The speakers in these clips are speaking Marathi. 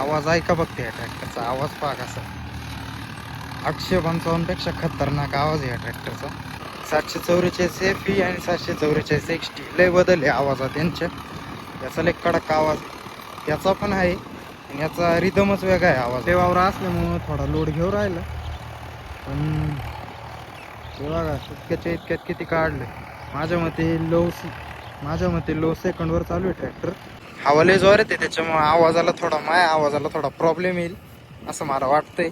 आवाज ऐका बघते या ट्रॅक्टरचा आवाज पहा कसा. आठशे पंचावन्नपेक्षा खतरनाक आवाज आहे या ट्रॅक्टरचा सातशे चौवेचाळीस एफ ई आणि सातशे चौवेचाळीस एक्स टी लय बदल आहे आवाजात यांच्या. याचा लय कडक आवाज. त्याचा पण आहे. आणि याचा रिदमच वेगळा आहे आवाज ते वावर असल्यामुळं थोडा लोड घेऊन राहिला. पण ते बघा इतक्याच्या इतक्यात किती काढलं माझ्या मते लोसी माझ्या मते लो सेकंडवर चालू आहे ट्रॅक्टर हवा लय येते आहे त्याच्यामुळे आवाजाला थोडा माया आवाजाला थोडा प्रॉब्लेम येईल असं मला वाटतंय.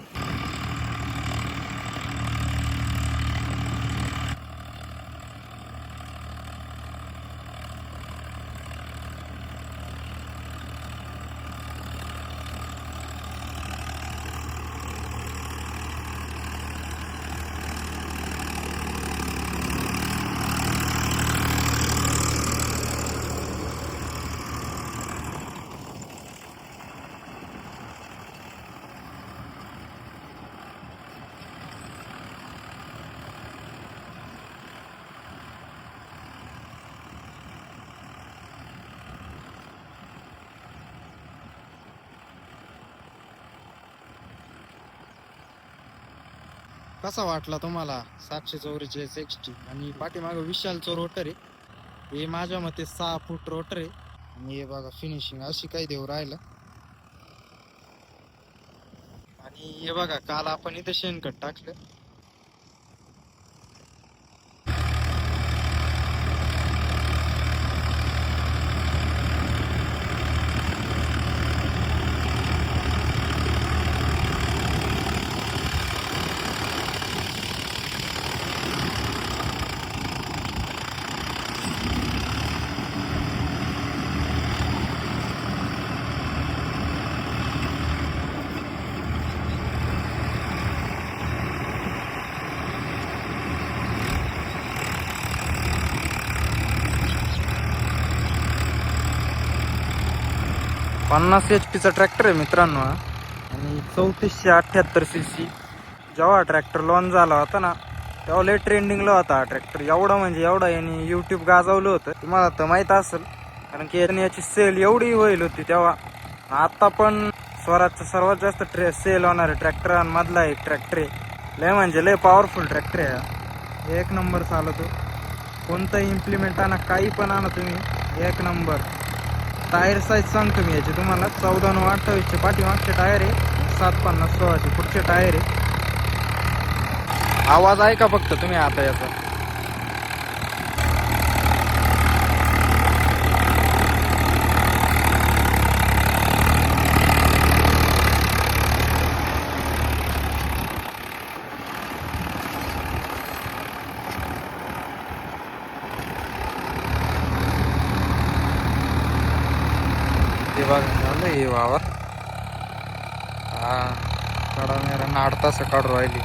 कसा वाटला तुम्हाला सातशे चौवेचाळीस एक्सटी आणि पाठीमागं विशालचं रोटर. आहे हे माझ्या मते सहा फूट रोटर. आहे आणि हे बघा फिनिशिंग अशी काही देऊ राहिलं. आणि हे बघा काल आपण इथं शेणखत टाकलं. पन्नास एच पीचा ट्रॅक्टर आहे मित्रांनो. आणि चौतीसशे अठ्ठ्याहत्तर सी सी जेव्हा ट्रॅक्टर लॉन्च झाला होता ना तेव्हा लय ट्रेंडिंगला होता हा ट्रॅक्टर एवढा म्हणजे एवढा याने यूट्यूब गाजवलं होतं. तुम्हाला तर माहीत असेल कारण की याने याची सेल एवढी होईल होती तेव्हा. आता पण स्वराजचा सर्वात जास्त ट्रे सेल होणारे ट्रॅक्टरांमधला एक ट्रॅक्टर आहे. लय म्हणजे लय पॉवरफुल ट्रॅक्टर आहे एक नंबर चालवतो. कोणताही इम्प्लिमेंट आणा काही पण आणा तुम्ही एक नंबर टायर साईज सांगतो मी याचे तुम्हाला. चौदा नऊ अठ्ठावीसचे पाठीमागचे टायर आहे. सात पन्नास सोळाचे पुढचे टायर आहे. आवाज ऐका फक्त तुम्ही आता याचा. ते बघा झालं हे वावर. हा कडा मेरा आठ तास सकाळ राहिली.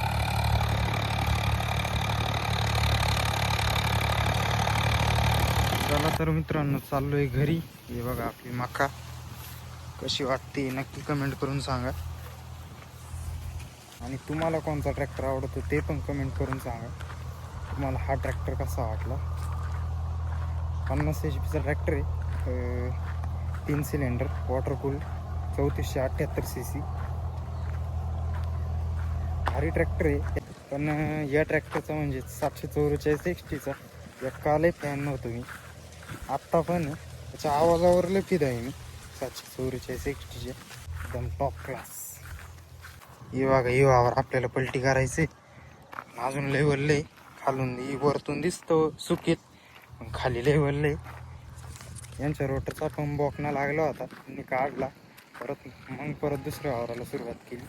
चला तर मित्रांनो चाललोय घरी. हे बघा आपली मका. कशी वाटते नक्की कमेंट करून सांगा. आणि तुम्हाला कोणता ट्रॅक्टर आवडतो ते पण कमेंट करून सांगा. तुम्हाला हा ट्रॅक्टर कसा वाटला? पन्नास एच पीचा ट्रॅक्टर आहे. तीन सिलेंडर वॉटर कूल चौतीसशे अठ्ठ्याहत्तर सी सी भारी ट्रॅक्टर आहे. पण या ट्रॅक्टरचा म्हणजे सातशे चौवेचाळीस एक्सटीचा या कालही फॅन नव्हतो मी. आत्ता पण त्याच्या आवाजावर लय फिद आहे मी. सातशे चौवेचाळीस एक्स एकदम टॉप क्लास हे बघा हे आपल्याला पलटी करायचे अजून लय वल्ले खालून वरतून दिसतो सुकीत. खाली लय वल्ले यांच्या रोटरचा पण बोकणा लागला होता. त्यांनी काढला. परत मग परत दुसऱ्या वावराला सुरुवात केली.